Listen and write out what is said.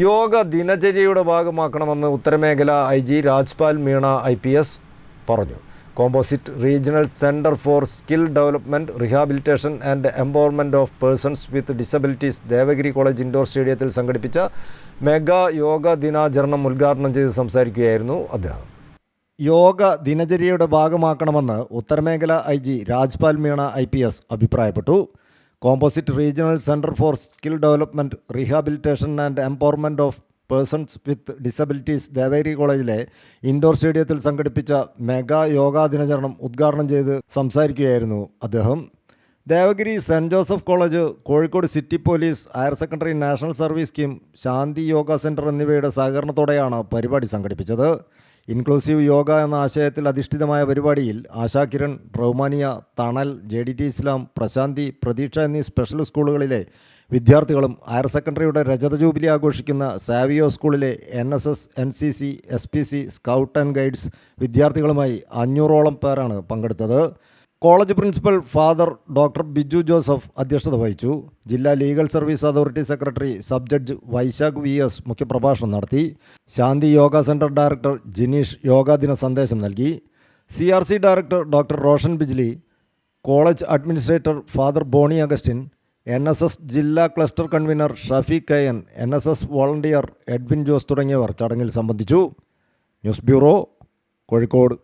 യോഗ ദിനചര്യയുടെ ഭാഗമാക്കണമെന്ന് ഉത്തരമേഖല I G Rajpal Meena I P S പറഞ്ഞു. Composite regional centre for skill development rehabilitation and empowerment of persons with disabilities Devagiri college indoor സ്റ്റേഡിയത്തിൽ സംഘടിപ്പിച്ച mega yoga ദിനാചരണം ഉദ്ഘാടനം ചെയ്ത് സംസാരിക്കുകയായിരുന്നു അദ്ദേഹം. യോഗ ദിനചര്യയുടെ ഭാഗമാക്കണമെന്ന് ഉത്തരമേഖല I G Rajpal Meena I P S അഭിപ്രായപ്പെട്ടു. Composite regional centre for skill development rehabilitation and empowerment of persons with disabilities Devagiri കോളേജിലെ ഇൻഡോർ സ്റ്റേഡിയത്തിൽ സംഘടിപ്പിച്ച മെഗാ യോഗാ ദിനചരണം ഉദ്ഘാടനം ചെയ്ത് സംസാരിക്കുകയായിരുന്നു അദ്ദേഹം. Devagiri saint Joseph college Kozhikode city police higher secondary national service scheme Shanti yoga centre എന്നിവയുടെ സഹകരണത്തോടെയാണ് പരിപാടി സംഘടിപ്പിച്ചത്. ഇൻക്ലൂസീവ് യോഗ എന്ന ആശയത്തിൽ അധിഷ്ഠിതമായ പരിപാടിയിൽ Asha Kiran Rahmania Thanal J D T Islam Prasanthi Pratheeksha എന്നീ സ്പെഷ്യൽ സ്കൂളുകളിലെ വിദ്യാർത്ഥികളും ഹയർ സെക്കൻഡറിയുടെ രജത ജൂബിലി ആഘോഷിക്കുന്ന സാവിയോ സ്കൂളിലെ N S S N C C S P C scout and guides വിദ്യാർത്ഥികളുമായി അഞ്ഞൂറോളം പേരാണ് പങ്കെടുത്തത്. College principal father doctor Biju Joseph അധ്യക്ഷത വഹിച്ചു. ജില്ലാ legal service authority secretary sub judge Vaishakh V S മുഖ്യപ്രഭാഷണം നടത്തി. ശാന്തി യോഗ സെന്റർ ഡയറക്ടർ ജിനീഷ് യോഗാ ദിന സന്ദേശം നൽകി. C R C director doctor Roshan Bijli college administrator father Bony Augustine N S S ജില്ലാ cluster convener Shafeeq Kayan N S S volunteer Edwin Jose തുടങ്ങിയവർ ചടങ്ങിൽ സംബന്ധിച്ചു. News bureau Kozhikode.